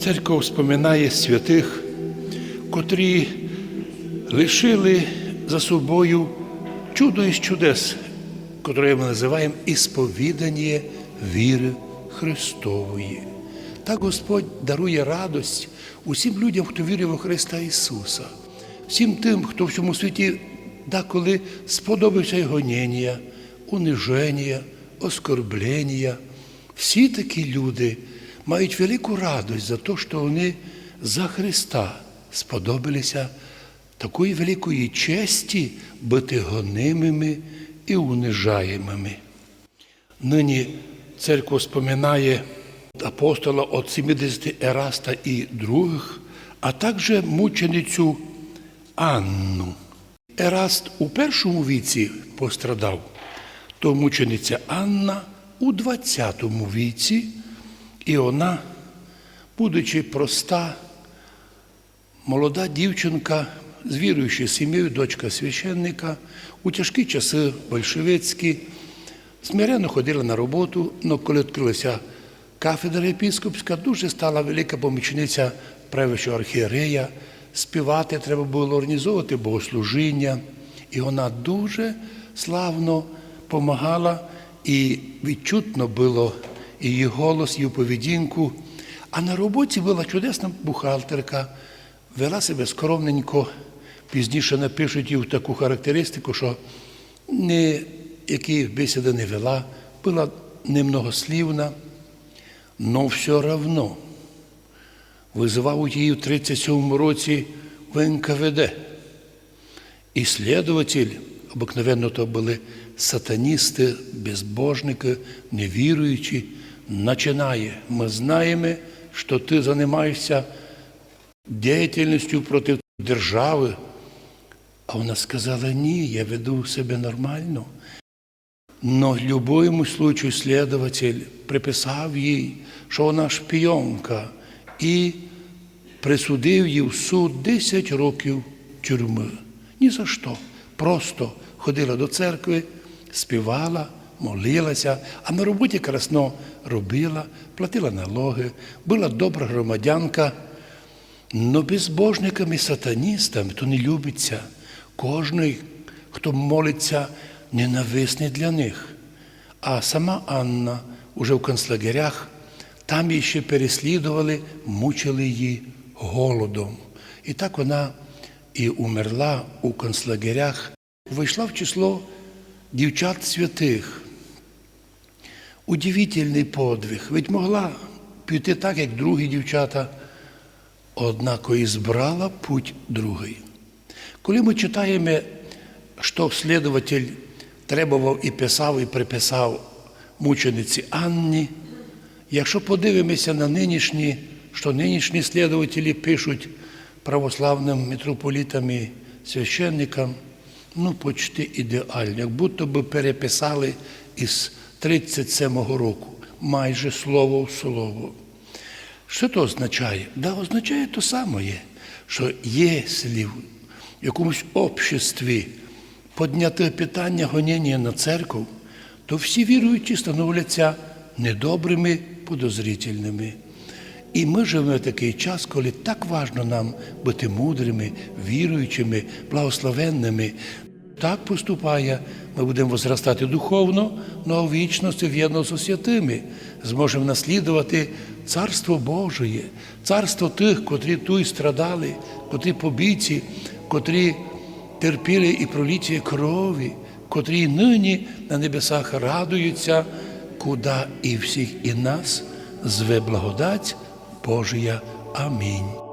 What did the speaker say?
Церква споминає святих, котрі лишили за собою чудо із чудес, котре ми називаємо ісповідання віри Христової. Так Господь дарує радость усім людям, хто вірив у Христа Ісуса, всім тим, хто в цьому світі деколи сподобався й гоніння, униження, оскорблення. Всі такі люди мають велику радость за те, що вони за Христа сподобалися такої великої честі бути гонимими і унижаємими. Нині церква споминає апостола от 70 Ераста і других, а також мученицю Анну. Ераст у першому віці пострадав, то мучениця Анна у 20 віці, і вона, будучи проста, молода дівчинка з віруючою сім'єю, дочка священника, у тяжкі часи большевицькі, смиренно ходила на роботу, але коли відкрилася кафедра єпіскопська, дуже стала велика помічниця правичого архієрея, співати треба було організовувати богослужіння. І вона дуже славно допомагала, і відчутно було і її голос, її поведінку. А на роботі була чудесна бухгалтерка, вела себе скромненько. Пізніше напишуть їй таку характеристику, що ні які бесіди не вела, була немногослівна, але все одно визивав її в 37-му році в НКВД. І слідователь, обикновенно то були сатаністи, безбожники, невіруючі, починає. Ми знаємо, що ти займаєшся діяльністю проти держави. А вона сказала, ні, я веду себе нормально. Но в будь-якому случаю слідователь приписав їй, що вона шпійонка, і присудив їй в суд 10 років тюрми. Ні за що. Просто ходила до церкви, співала, молилася, а на роботі красно робила, платила налоги, була добра громадянка. Но безбожникам і сатаністам то не любиться. Кожний, хто молиться, ненависний для них. А сама Анна уже в концлагерях, там її ще переслідували, мучили її голодом. І так вона і умерла у концлагерях, вийшла в число дівчат святих. Удивительний подвиг. Ведь могла піти так, як другі дівчата, однако і збрала путь другий. Коли ми читаємо, що слідователь требував і писав, і приписав мучениці Анні, якщо подивимося на нинішні, що нинішні слідователі пишуть православним митрополітам і священникам, ну, почти ідеально, як будто би переписали із 37-го року, майже слово в слово. Що це означає? Да, означає то саме, що якщо в якомусь обществі підняти питання гоніння на церкву, то всі віруючі становляться недобрими, подозрительними. І ми живемо в такий час, коли так важно нам бути мудрими, віруючими, благословенними. Так поступає, ми будемо возростати духовно, но в вічності в'єдно з святими, зможемо наслідувати Царство Божє, царство тих, котрі тут страдали, котрі побиті, котрі терпіли і проліття крові, котрі нині на небесах радуються, куди і всіх і нас зве благодать Божия. Амінь.